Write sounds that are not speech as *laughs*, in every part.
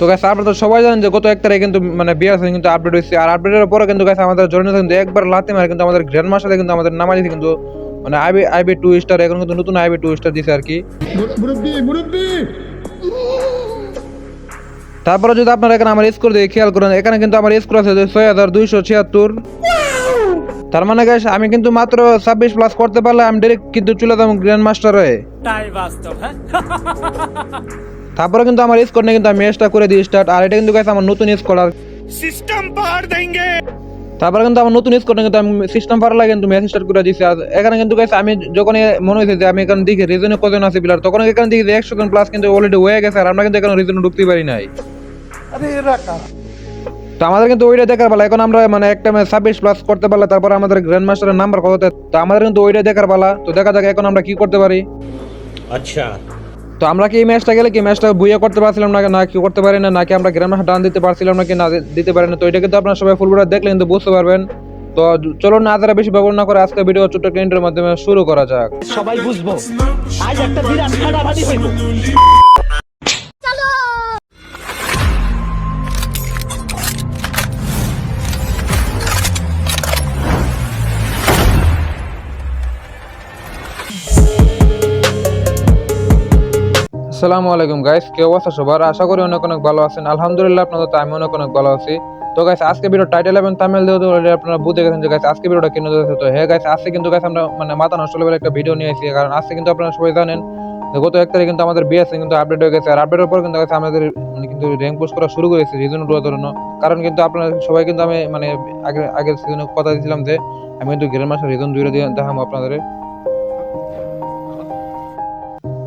তো গাছ আপনারা তো সবাই জানেন যে গত এক তারিখে কিন্তু মানে বিয়ার কিন্তু আপডেট হয়েছে। আর আপডেটের পরে কিন্তু গাছ আমাদের জন্য কিন্তু একবার লাতে মারে কিন্তু আমাদের গ্র্যান্ড মাস্টারে কিন্তু আমাদের নামা দিয়েছে কিন্তু মানে আইবি আইবি টু স্টার এখন কিন্তু নতুন আইবি টু স্টার দিছে আর কি। তারপরে যদি আপনারা এখানে আমার স্কোর দিয়ে খেয়াল করেন এখানে কিন্তু আমার স্কোর আছে ছয় হাজার দুইশো ছিয়াত্তর। তার মানে গাইস আমি কিন্তু মাত্র ছাব্বিশ প্লাস করতে পারলে আমি ডাইরেক্ট কিন্তু চলে যাব গ্র্যান্ড মাস্টার *laughs* তারপরে কিন্তু আমার স্কোর নিয়ে কিন্তু আমি ম্যাচটা করে দিই স্টার্ট আর এটা কিন্তু আমার নতুন স্কোর আর সিস্টেম পার দেঙ্গে। তারপরে কিন্তু আমার নতুন স্কোর কিন্তু আমি সিস্টেম পার লাগে কিন্তু ম্যাচ স্টার্ট করে দিছি। আর এখানে কিন্তু গাইছে আমি যখন মনে হয়েছে যে আমি এখানে দিকে রিজনে কজন আছে প্লেয়ার তখন এখানে দেখি যে একশো জন প্লাস কিন্তু অলরেডি হয়ে গেছে আর আমরা কিন্তু এখানে রিজনে ঢুকতে পারি নাই। আরে রাখা তো আমাদের কিন্তু ওইটা দেখার পালা। এখন আমরা মানে একটা ম্যাচ ছাব্বিশ প্লাস করতে পারলে তারপর আমাদের গ্র্যান্ড মাস্টারের নাম্বার কত? তো আমাদের কিন্তু ওইটা দেখার পালা। তো দেখা যাক এখন আমরা কি করতে পারি। আচ্ছা। তো আমরা কি এই ম্যাচটা গেলে কি ম্যাচটা বুয়ে করতে পারছিলাম না না কি করতে পারি না, নাকি আমরা গ্রামে ডান দিতে পারছিলাম না, কি না দিতে পারি না? তো এটা কিন্তু আপনারা সবাই ফুলবুটা দেখলে কিন্তু বুঝতে পারবেন। তো চলো না, যারা বেশি ব্যবহার না করে আজকে ভিডিও ছোট্ট ট্রেন্ডের মাধ্যমে শুরু করা যাক। সবাই বুঝব। আজ একটা বিরাট ফাটাফাটি হইব আসসালামু আলাইকুম গাইস কি অবস্থা সবার? আশা করি অনেক অনেক ভালো আছেন। আলহামদুলিল্লাহ, আপনাদের তো আমি অনেক অনেক ভালো আছি। তো গাইস আজকে ভিডিও টাইটেল এবং থাম্বনেল দিয়ে তো আপনারা বুঝে গেছেন যে গাইস আজকে ভিডিওটা কেন দিয়েছে তো হ্যাঁ গাইস আজকে কিন্তু গাইস আমরা মানে মাথা নষ্ট লেভেলের একটা ভিডিও নিয়ে এসেছি কারণ আজকে কিন্তু আপনারা সবাই জানেন গত এক তারিখে কিন্তু আমাদের বিএসএ কিন্তু আপডেট হয়ে গেছে। আর আপডেটের পর কিন্তু গাইস আমাদের মানে কিন্তু র্যাঙ্ক পোস্ট করা শুরু করেছে রিজন ডুয়ার জন্য। কারণ কিন্তু আপনারা সবাই কিন্তু আমি মানে আগে, আগের সিজনে কথা দিয়েছিলাম যে, আমি কিন্তু গ্রেন মাসের রিজন দুইটা দিয়ে দেখাবো আপনাদের।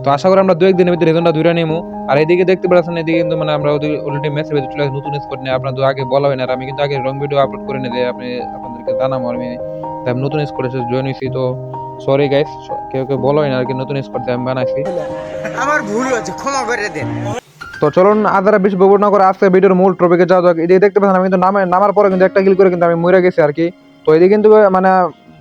তো আশা করি আমরা দু একদিনের ভিতরে রেজনটা দুইটা নিমু। আর এদিকে দেখতে পাচ্ছেন এদিকে কিন্তু মানে আমরা অলরেডি মেসেজ ভিতরে চলে নতুন স্কোর নিয়ে। আপনার তো আগে বলা হয় না আর আমি কিন্তু আগে রং ভিডিও আপলোড করে নিয়ে আপনি আপনাদেরকে জানাব আমি নতুন স্কোর এসে জয়েন হয়েছি তো সরি গাইস কেউ কেউ বলো না আর কি নতুন স্কোর আমি বানাইছি। আমার ভুল হয়েছে ক্ষমা করে দেন। তো চলুন আদারা বেশি ব্যবহার না করে আজকে ভিডিওর মূল টপিকে যাওয়া যাক। এদিকে দেখতে পাচ্ছেন আমি কিন্তু নামে নামার পরে কিন্তু একটা কিল করে কিন্তু আমি মরে গেছি আর কি। তো এদিকে কিন্তু মানে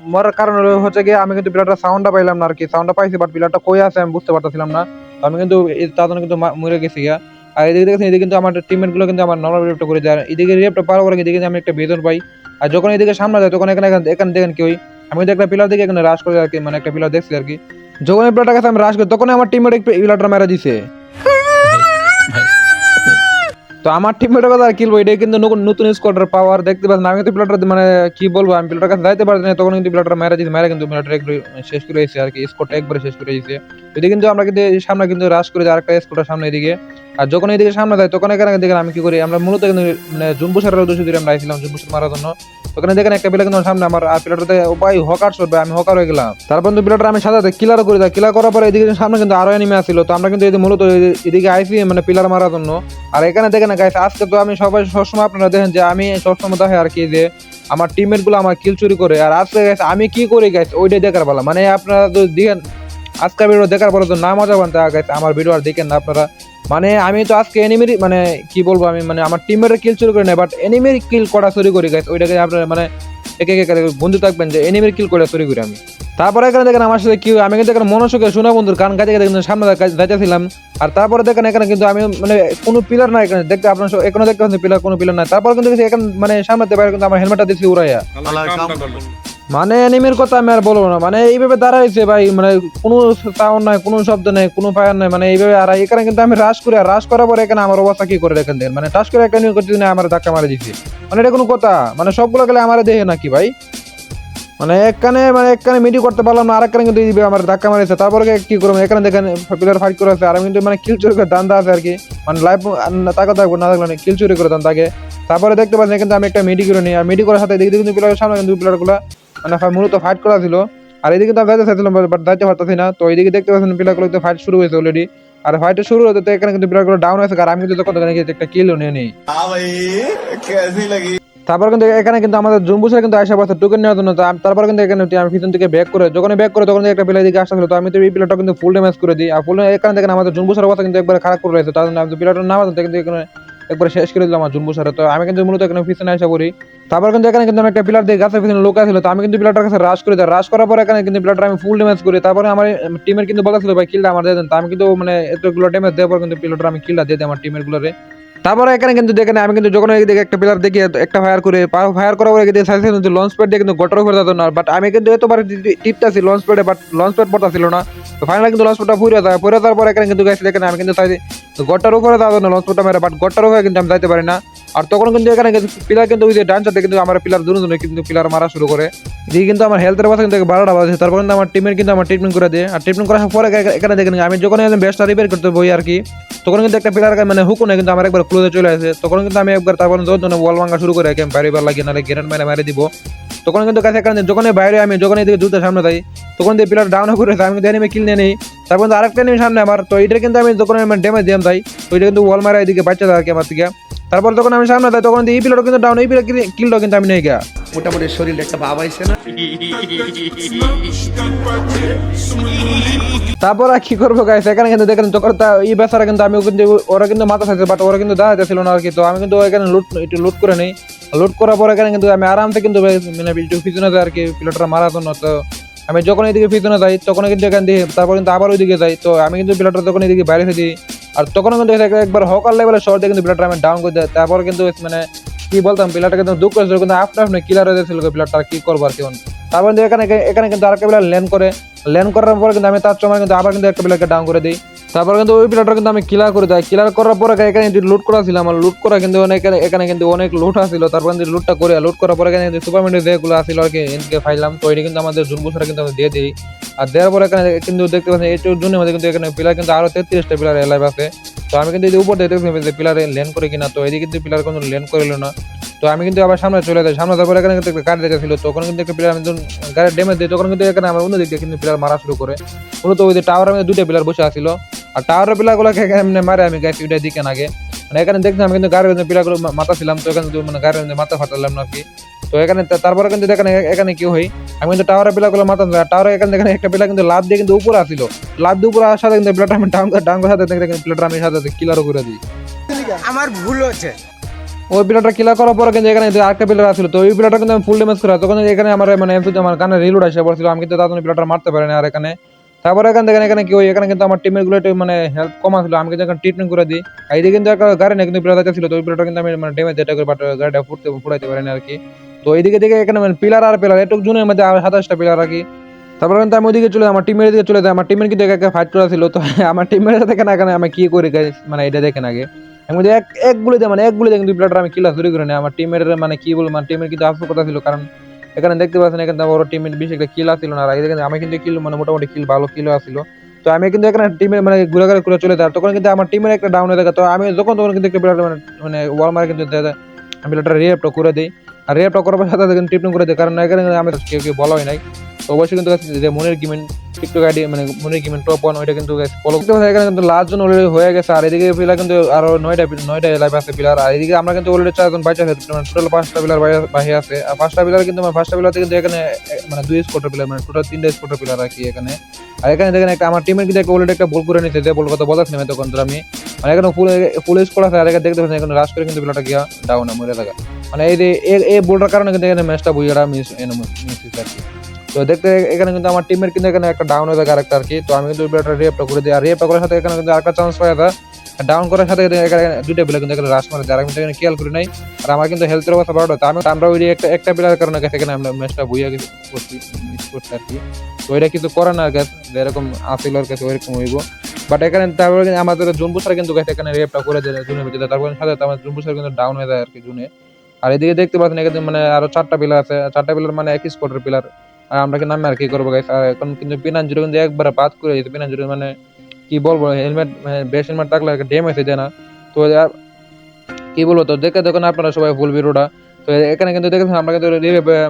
মরার কারণ হচ্ছে গিয়ে আমি কিন্তু প্লেয়ারটা সাউন্ডটা পাইলাম না আর কি সাউন্ডটা পাইছি বাট প্লেয়ারটা কই আছে আমি বুঝতে পারতেছিলাম না। আমি কিন্তু তার জন্য কিন্তু মরে গেছি গিয়া। আর এদিকে দেখেন এদিকে কিন্তু আমার টিমমেটগুলো কিন্তু আমার নর্মাল রিপটা করে আর এদিকে রিপটা পার করে এদিকে আমি একটা বেতন পাই। আর যখন এদিকে সামনে যায়, তখন এখানে এখানে- দেখেন কি ওই আমি কিন্তু একটা পিলার দিকে এখানে রাশ করে আর কি মানে একটা পিলার দেখছি আর কি যখন এই প্লেয়ারটা কাছে আমি রাশ করি তখন আমার টিমমেট পিলারটা মেরা দিছে। তো আমার টিমমেটের কথা আর বলব এটা কিন্তু নতুন স্কোয়াডের পাওয়ার দেখতে পাচ্ছেন। আমি কিন্তু প্লেটার মানে কি বলব, আমি প্লেটার কাছে যাইতে পারছি না, তখন কিন্তু প্লেটার মেরা দিয়েছে মেরা কিন্তু প্লেটার একটু শেষ করে এসেছে আর কি স্কোয়াডটা একবারে শেষ করে এসেছে এদিকে কিন্তু আমরা কিন্তু সামনে কিন্তু রাশ করে আরেকটা স্কোয়াডটা সামনে এদিকে। আর যখন এদিকে সামনে যায়, তখন এখানে দেখেন আমি কি করি, আমরা মূলত মানে জুম্বুসারের উদ্দেশ্য দিয়ে আমরা আইছিলাম জুম্বুসার মারার জন্য। ওখানে দেখেন একটা প্লেয়ার কিন্তু সামনে, আমার, আর প্লেটারতে ভাই হকার ভাই, আমি হকার হয়ে গেলাম। তারপর কিন্তু প্লেটার আমি সাজাতে কিলার করে দেয় কিলার করার পরে এদিকে সামনে কিন্তু আরও এনিমে আসছিল তো আমরা কিন্তু মূলত এদিকে আইসি মানে পিলার মারার জন্য। আর এখানে দেখেন গাইস আজকে তো আমি সবাই সবসময় আপনারা দেখেন যে, আমি সবসময় দেখে আর কি যে, আমার টিমমেটগুলো আমার কিল চুরি করে। আর আজকে গাইস আমি কি করি গাইস ওইটাই দেখার পালা। মানে আপনারা তো দেখেন আজকের ভিডিও দেখার পরে তো না মজা পান তা আমার ভিডিও আর দেখেন না আপনারা। মানে আমি তো আজকে এনিমির মানে কি বলব আমি মানে আমার টিমের কিল চুরি করি না বাট এনিমির কিল করা চুরি করি গাইস ওইটাকে আপনারা মানে একে একে বন্ধু থাকবেন যে এনিমির কিল করে চুরি করি আমি। তারপরে এখানে দেখেন আমার সাথে কি আমি কিন্তু এখানে মনোসুখে শোনা বন্ধুর গান গাইতে কিন্তু সামনে যাইতেছিলাম। আর তারপরে দেখেন এখানে কিন্তু আমি মানে কোনো পিলার নাই এখানে। দেখতে আপনার এখানে দেখতে পাচ্ছেন পিলার কোনো পিলার নাই। তারপর কিন্তু এখানে মানে সামনে বাইরে কিন্তু আমার হেলমেটটা দিচ্ছি উড়াইয়া। মানে এনিমির কথা আমি আর বলব না। মানে এইভাবে দাঁড়াইছে ভাই মানে কোনো সাউন্ড নাই, কোনো শব্দ নাই, কোনো ফায়ার নাই মানে এইভাবে আর এখানে কিন্তু আমি রাশ করে, আর রাশ করার পরে এখানে আমার অবস্থা কি করে দেখেন দেন? মানে টাস করে একটা নিয়ে করতে আমার ধাক্কা মারে দিছি। মানে এটা কোনো কথা মানে সবগুলো গেলে আমার দেহে নাকি ভাই? মানে একখানে মানে একখানে মিডি করতে পারলাম না, আরেকখানে কিন্তু দিবে আমার ধাক্কা মারিছে, তারপরে কি করব? এখানে দেখেন প্লেয়ার ফাইট করে আছে, আর আমি কিন্তু মানে কিল চুরি করে দান্দা আছে আর কি মানে লাইফ তাকে থাকব, না থাকলে কিল চুরি করে দান তাকে তারপরে দেখতে পাচ্ছেন কিন্তু আমি একটা মিডি করে নিই, আর মিডি করার সাথে এদিকে কিন্তু প্লেয়ারের সামনে কিন্তু প্লেয়ারগুলা মানে মূলত ফাইট করা ছিল। আর এদিকে আমি যাইতে চাইছিলাম বাট যাইতে পারতেছি না। তো এইদিকে দেখতে পাচ্ছেন প্লেয়ারগুলো ফাইট শুরু হয়েছে অলরেডি আর ফাইটটা শুরু হতে তো এখানে কিন্তু প্লেয়ারগুলো ডাউন হয়েছে আর আমি কিন্তু তখন একটা কিলও নিয়ে নিই। তারপর কিন্তু এখানে কিন্তু আমাদের জম্বুসের কিন্তু আয়সা পাচ্ছে টোকেন নেওয়ার জন্য তো তারপর কিন্তু এখানে আমি পিছন থেকে ব্যাক করে যখন ব্যাক করে তখন একটা প্লেয়ার দিকে আসছিল তো আমি তো এই প্লেয়ারটা কিন্তু ফুল ড্যামেজ করে দিই। আর ফুল এখানে দেখেন আমাদের জম্বুসের অবস্থা কিন্তু একবার খারাপ করে রয়েছে। তার জন্য আমি তো প্লেয়ারটার নাম আছে কিন্তু এখানে একবার শেষ করে দিলাম আমার জুম্বু সারে তো আমি কিন্তু মূলত এখানে পিছনে আসা করি তারপর কিন্তু এখানে কিন্তু একটা পিলার দিয়ে গাছের পিছনে লোক ছিল তো আমি কিন্তু পিলারটার কাছে রাশ করে। রাশ করার পর এখানে কিন্তু পিলারটা আমি ফুল ড্যামেজ করি। তারপরে আমার টিমের কিন্তু বলা ছিল, ভাই কিলটা আমার দিয়ে দেন। তো আমি কিন্তু মানে এতগুলো ড্যামেজ দেওয়ার পর কিন্তু পিলারটা আমি কিলটা দিয়ে দিই আমার টিমের গুলোরে। তারপরে এখানে কিন্তু দেখেন, আমি কিন্তু যখন দেখে একটা প্লেয়ার দেখি, একটা ফায়ার করে ফায়ার করার পরে কিন্তু লঞ্চ প্যাড দিয়ে কিন্তু গটর উপরে যেত না। বাট আমি কিন্তু এতবার টিপটাছি লঞ্চ প্যাডে বাট লঞ্চ প্যাড পড়তাছিল না। তো ফাইনালি কিন্তু লঞ্চ প্যাডটা ফুরে যায়। ফুরে যাওয়ার পরে এখানে কিন্তু গাইছে দেখেন, আমি কিন্তু গোটার উপরে যাওয়া না লঞ্চ প্যাডটা মেরে বাট গোটার উপরে কিন্তু আমি যাইতে পারি না। আর তখন কিন্তু এখানে পিলার কিন্তু ওই যে ডান কিন্তু আমার পিলার দুজন কিন্তু পিলার মারা শুরু করে। এদিকে কিন্তু আমার হেলথের কথা কিন্তু বারোটা বাজে, তারপর কিন্তু আমার টিমের কিন্তু আমার ট্রিটমেন্ট করে দিয়ে। আর ট্রিটমেন্ট করার পরে এখানে- দেখেন, আমি যখন বেস্টটা রিপেয়ার করতে বই আর কি, তখন কিন্তু একটা পিলার মানে হুকুনে কিন্তু আমার একবার ক্লোজে চলে আসে। তখন কিন্তু আমি একবার তারপর যখন ওয়াল ভাঙা শুরু করে বাইরে বার লাগিয়ে, নাহলে গ্রেনেড মেরে মেরে দিব। তখন কিন্তু কাছে এখানে যখন বাইরে আমি যখন এদিকে দ্রুত সামনে যাই, তখন দিয়ে পিলার ডাউন করে আমি কিন্তু এনিমে কিল নিয়ে নেই। তারপর আরেকটা এনিমি সামনে আমার, তো এটা কিন্তু আমি যখন ড্যামেজ দিলাম তাই তো এটা কিন্তু ওয়াল মারা এদিকে বাচ্চা দেয় আর কি আমার থেকে। তারপর যখন আমি সামনে যাই তখন এই প্লেয়ারও কিন্তু ডাউন এই প্লেয়ার কিলটাও কিন্তু আমি নেই গা। মোটামুটি শরীরে একটা ভাব আইছে না? তারপর আর কি করব গাইস এখানে কিন্তু দেখেন তখন তা- এই বেচারা কিন্তু আমি কিন্তু ওরা কিন্তু মাথা খাইছে বাট ওরা কিন্তু দাঁড়াতে ছিল না আর কি। তো আমি কিন্তু এখানে লুট একটু লুট করে নেই। লুট করার পর এখানে কিন্তু আমি আরামসে কিন্তু মানে পিছনে আর কি পিলটটা মারার জন্য তো আমি যখন এদিকে পিছনে যাই তখন কিন্তু এখান দিয়ে, তারপর কিন্তু আবার ওইদিকে যাই। তো আমি কিন্তু প্লেটার তখন এদিকে বাইরে থেকে দিই আর তখন কিন্তু এক- একবার হকার লেভেলের শর্টে কিন্তু প্লেটার আমি ডাউন করে দেয়। তারপর কিন্তু মানে কি বলতাম প্লেয়ারটা কিন্তু দুঃখ হয়েছিল, কিন্তু আপনি আপনি কিলার হয়ে যাচ্ছিল প্লেয়ারটা কি করব আর কি তারপর এখানে এখানে কিন্তু আরেকটা প্লেয়ার ল্যান্ড করে। ল্যান্ড করার পর কিন্তু আমি তার সময় কিন্তু আবার কিন্তু একটা প্লেয়ারকে ডাউন করে দিই। তারপর কিন্তু ওই প্লেয়ারটা কিন্তু আমি কিলার করে দেয়। কিলার করার পরে এখানে কিন্তু লুট করা ছিল, আমার লুট করা কিন্তু অনেক, এখানে কিন্তু অনেক লুট আসছিল তারপর কিন্তু লুটটা করে লুট করার পরে এখানে কিন্তু সুপারমেন্টের যেগুলো আসছিল আর কি, এদিকে ফাইলাম। তো এটা কিন্তু আমাদের জুন বছরে কিন্তু আমি দিয়ে দিই। আর দেওয়ার পরে এখানে কিন্তু দেখতে পাচ্ছেন, এই জুনের মধ্যে কিন্তু এখানে প্লেয়ার কিন্তু আরও তেত্রিশটা প্লেয়ার এলাইভ আছে। তো আমি কিন্তু এই উপর দেখতে প্লেয়ারে ল্যান্ড করে কিনা, তো এদিকে কিন্তু প্লেয়ার কোনো ল্যান্ড করিল না। তো আমি কিন্তু আবার সামনে চলে যাই। সামনে তারপরে এখানে কিন্তু একটা গাড়ি দেখেছিল, তখন কিন্তু একটা প্লেয়ার আমি যখন গাড়ির ড্যামেজ দিই, তখন কিন্তু এখানে আমার অন্য দিক দিয়ে কিন্তু প্লেয়ার মারা শুরু করে। মূলত ওই যে টাওয়ারের মধ্যে দুইটা প্লেয়ার বসে আছিল আর টাওয়ারের প্লেয়ারগুলোকে এখানে মারে আমি গাছ উঠে দিকে আগে? মানে এখানে দেখছিলাম আমি কিন্তু গাড়ির মধ্যে প্লেয়ারগুলো মাথা ছিলাম তো এখানে কিন্তু মানে গাড়ির মধ্যে মাথা ফাটালাম না কি তো এখানে তারপরে কিন্তু এখানে এখানে কি হই আমি কিন্তু টাওয়ারের প্লেয়ারগুলো মাথা টাওয়ারে এখানে এখানে একটা প্লেয়ার কিন্তু লাভ দিয়ে কিন্তু উপরে আসছিল। লাভ দিয়ে উপরে আসার সাথে কিন্তু প্লেয়ারটা আমি ডাউন ডাউন করার সাথে প্লেয়ারটা আমি সাথে কিলারও করে দিই। আমার ভুল হচ্ছে। ওই প্লেয়ারটা কিলার করার পরে কিন্তু এখানে আরেকটা প্লেয়ার আসছিল তো ওই প্লেয়ারটা কিন্তু আমি ফুল ড্যামেজ করা তখন এখানে আমার মানে আমার কানে রিলোড আসে পড়ছিল আমি কিন্তু তার প্লেয়ারটা মারতে পারি না আর এখানে। তারপরে এখান থেকে, এখানে কি হয় এখানে কিন্তু আমার টিমেরগুলো মানে হেল্প কম আসলো। আমি কিন্তু এখানে ট্রিটমেন্ট করে দিই। এইদিকে কিন্তু একটা গাড়ি না কিন্তু প্লেয়ার ছিল, তো ওই প্লেয়ারটা কিন্তু আমি মানে ড্যামেজ যেটা করে বাট গাড়িটা ফুটতে, ফুটাইতে পারি না আর কি। তো এইদিকে দিকে এখানে মানে পিলার আর পিলার একটু জুনের মধ্যে আর সাতাশটা পিলার আর কি। তারপরে কিন্তু আমি ওইদিকে চলে আমার টিমের দিকে চলে যাই। আমার টিমের কিন্তু একা ফাইট করা ছিল তো *laughs* আমার টিমের সাথে এখানে এখানে আমি কি করি মানে এটা দেখেন আগে। আমি এক এক গুলি দেয় মানে এক গুলি দেয় কিন্তু প্লেয়ারটা আমি কিলা চুরি করে নেই আমার টিমের মানে কি বলব মানে টিমের কিন্তু আফসোস কথা ছিল, কারণ এখানে দেখতে পাচ্ছেন, এখানে বড় টিম টিমের বেশি একটা কিল আসছিল না। এখানে আমি কিন্তু কিল মানে মোটামুটি কিল ভালো কিল আসছিল। তো আমি কিন্তু এখানে টিমের মানে ঘুরে ঘুরে চলে যায় তখন কিন্তু আমার টিমের একটা ডাউন হয়ে থাকে। তো আমি যখন, তখন কিন্তু মানে মানে ওয়াল মারে কিন্তু। আমি একটা রিয়েপটা করে দিই। আর রেপটা করার সাথে কিন্তু ট্রিটমেন্ট করে দিই। কারণ এখানে আমি কেউ কেউ বলাই নাই। অবশ্যই কিন্তু যে মনের গেমেন্ট টিকটক আইডি মানে মনের গেমেন্ট টপ ওয়ান ওইটা কিন্তু ফলো করতে হবে। এখানে কিন্তু লাস্ট জন অলরেডি হয়ে গেছে। আর এদিকে প্লেয়ার কিন্তু আরও নয়টা নয়টা লাইভ আছে প্লেয়ার আর এদিকে আমরা কিন্তু অলরেডি চারজন বাইচা আছে। টোটাল পাঁচটা প্লেয়ার বাইরে আছে। আর পাঁচটা প্লেয়ার কিন্তু আমার পাঁচটা প্লেয়ার কিন্তু এখানে মানে দুই স্কোয়াডের প্লেয়ার মানে টোটাল তিনটা স্কোয়াডের প্লেয়ার আর কি এখানে। আর এখানে দেখেন একটা, আমার টিমের কিন্তু অলরেডি একটা বল করে নিতে যে বল কথা বলাস নেমে তখন তো আমি। মানে এখানে ফুল ফুল স্কোয়াড আছে। আর এখানে দেখতে পাচ্ছেন, এখানে রাশ করে কিন্তু প্লেয়ারটা গিয়া ডাউন মরে থাকা। মানে এই এই বলটার কারণে কিন্তু এখানে ম্যাচটা বুঝিয়ে মিস মিস আর কি। তো দেখতে এখানে কিন্তু আমার টিমের কিন্তু এখানে একটা ডাউন হয়ে থাকে আরেকটা আর কি। তো আমি কিন্তু প্লেয়ারটা রেপটা করে দিই। আর রেপটা করার সাথে এখানে কিন্তু আরেকটা চান্স যায়। ডাউন করার সাথে এখানে দুইটা প্লেয়ার কিন্তু এখানে রাশ মারে আমি কিন্তু এখানে খেয়াল করি নাই। আর আমার কিন্তু হেলথের অবস্থা বারোটা তো আমি আমরা ওই একটা একটা প্লেয়ার কারণে গেছে এখানে আমরা ম্যাচটা গেছি, করছি মিস করছি আর কি। তো এটা কিছু করে না আর গেছে যেরকম আসিল আর কাছে ওইরকম হইব। বাট এখানে তারপরে আমাদের জুনপুর স্যার কিন্তু গেছে এখানে রেপটা করে দেয় জুনের ভিতরে। তারপরে সাথে আমার জুনপুর স্যার কিন্তু ডাউন হয়ে যায় আর কি জুনে। আর এদিকে দেখতে পাচ্ছেন এখানে মানে আরও চারটা পিলার আছে। চারটা পিলার মানে একই স্কোয়াডের পিলার আর আমরা কি নামে আর কি করব গাইস আর এখন কিন্তু পিনান জুড়ে কিন্তু একবারে বাদ করে দিয়েছে। পিনান জিরো মানে কি বলব হেলমেট বেশ হেলমেট থাকলে ডেম এসে দেয় না। তো কি বলব, তো দেখে দেখুন আপনারা সবাই ফুল ভিডিওটা। তো এখানে কিন্তু দেখেছেন, আমরা কিন্তু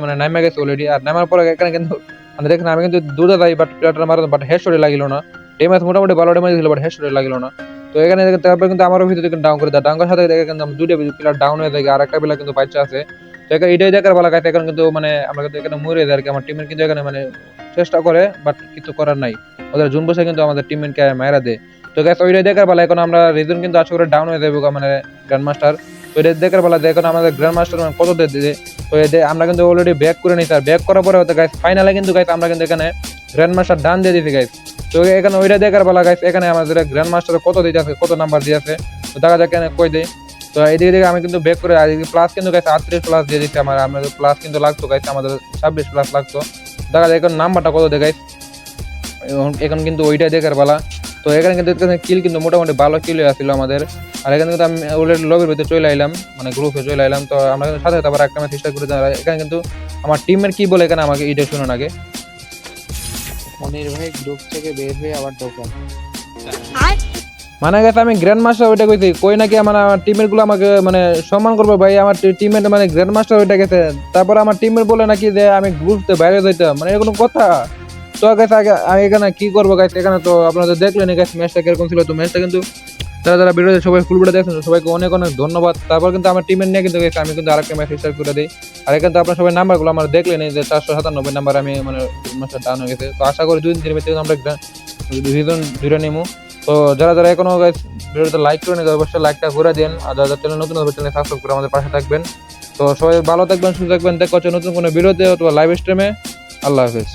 মানে নামে গেছে অলরেডি আর নামার পরে এখানে কিন্তু মানে দেখেন, আমি কিন্তু দুটা যাই বাট প্লেয়ারটা মারা বাট হেডশটে লাগিল না। ডেমেজ মোটামুটি ভালো ডেমেজ ছিল বাট হেডশটে লাগিল না। তো এখানে তারপরে কিন্তু আমারও ভিতরে ডাউন করে দেয়। ডাউন করার সাথে দেখে কিন্তু দুইটা প্লেয়ার ডাউন হয়ে থাকে আর একটা প্লেয়ার কিন্তু বাচ্চা আছে। এটাই দেখার বেলা গাইতে এখন কিন্তু মানে আমরা কিন্তু এখানে মরে যায় আর কি। আমার টিমের কিন্তু এখানে মানে চেষ্টা করে বাট কিছু করার নাই। ওদের জুন বসে কিন্তু আমাদের টিমকে মায়েরা দেয়। তো গ্যাস ওইটাই দেখার বেলা এখন আমরা রিজন কিন্তু আশা করে ডাউন হয়ে যাব মানে গ্র্যান্ড মাস্টার তো এটা দেখার বেলা দেখুন আমাদের গ্র্যান্ড মাস্টার মানে কত দিয়ে তো আমরা কিন্তু অলরেডি ব্যাক করে নিছি, আর ব্যাক করার পরে হতে গাইস ফাইনালে কিন্তু গাইস আমরা কিন্তু এখানে গ্র্যান্ড মাস্টার ডান দিয়ে দিছি গাইস তো এখানে ওইটা দেখার বেলা গাইস এখানে আমাদের গ্র্যান্ড মাস্টার কত দিতে আছে, কত নাম্বার দিয়ে আছে, তো দেখা যাক এখানে কই দেয়। তো এইদিকে দিকে আমি কিন্তু ব্যাক করে আজকে প্লাস কিন্তু গাইছে আটত্রিশ প্লাস দিয়ে দিচ্ছে আমার আমাদের প্লাস কিন্তু লাগতো গাইছে আমাদের ছাব্বিশ প্লাস লাগতো। দেখা যায় এখন নাম্বারটা কত দেখাই এখন কিন্তু ওইটাই দেখার পালা। তো এখানে কিন্তু কিল কিন্তু মোটামুটি ভালো কিল আসছিল আমাদের। আর এখানে কিন্তু আমি অলরেডি লবির ভিতরে চলে আইলাম মানে গ্রুপে চলে আইলাম। তো আমরা কিন্তু সাথে সাথে আবার একটা ম্যাচ স্টার্ট করে এখানে কিন্তু আমার টিমের কি বলে এখানে আমাকে এটা শুনুন আগে। মনির ভাই গ্রুপ থেকে বের হয়ে আবার ঢোকেন। মানে গেছে, আমি গ্র্যান্ড মাস্টার ওইটা কইছি, কই নাকি আমার আমার টিমেরগুলো আমাকে মানে সম্মান করবে ভাই, আমার টিমের মানে গ্র্যান্ড মাস্টার ওইটা গেছে। তারপর আমার টিমের বলে নাকি যে আমি গ্রুপতে বাইরে যাইতাম। মানে এরকম কথা। তো গেছে আগে আমি এখানে কি করব গাইছে এখানে তো আপনারা তো দেখলেন গেছে ম্যাচটা কীরকম ছিল। তো ম্যাচটা কিন্তু যারা যারা ভিডিওতে সবাই ফুল ভিডিও দেখছেন সবাইকে অনেক অনেক ধন্যবাদ। তারপর কিন্তু আমার টিমের নিয়ে কিন্তু গেছে, আমি কিন্তু আরেকটা ম্যাচ স্টার্ট করে দিই। আর এখানে তো আপনার সবাই নাম্বারগুলো আমার দেখলেন যে চারশো সাতানব্বই নাম্বার আমি মানে ম্যাচটা ডাউন হয়ে গেছে। তো আশা করি দুই দিনের ভিতরে আমরা রিজন দুইটা নেব তো যারা যারা এখনও ভিডিওতে লাইক করে নিতে অবশ্যই লাইকটা করে দিন। আর যারা চ্যানেল নতুন হবে চ্যানেল সাবস্ক্রাইব করে আমাদের পাশে থাকবেন। তো সবাই ভালো থাকবেন, সুস্থ থাকবেন। দেখা হচ্ছে নতুন কোনো ভিডিওতে অথবা লাইভ স্ট্রিমে আল্লাহ হাফেজ।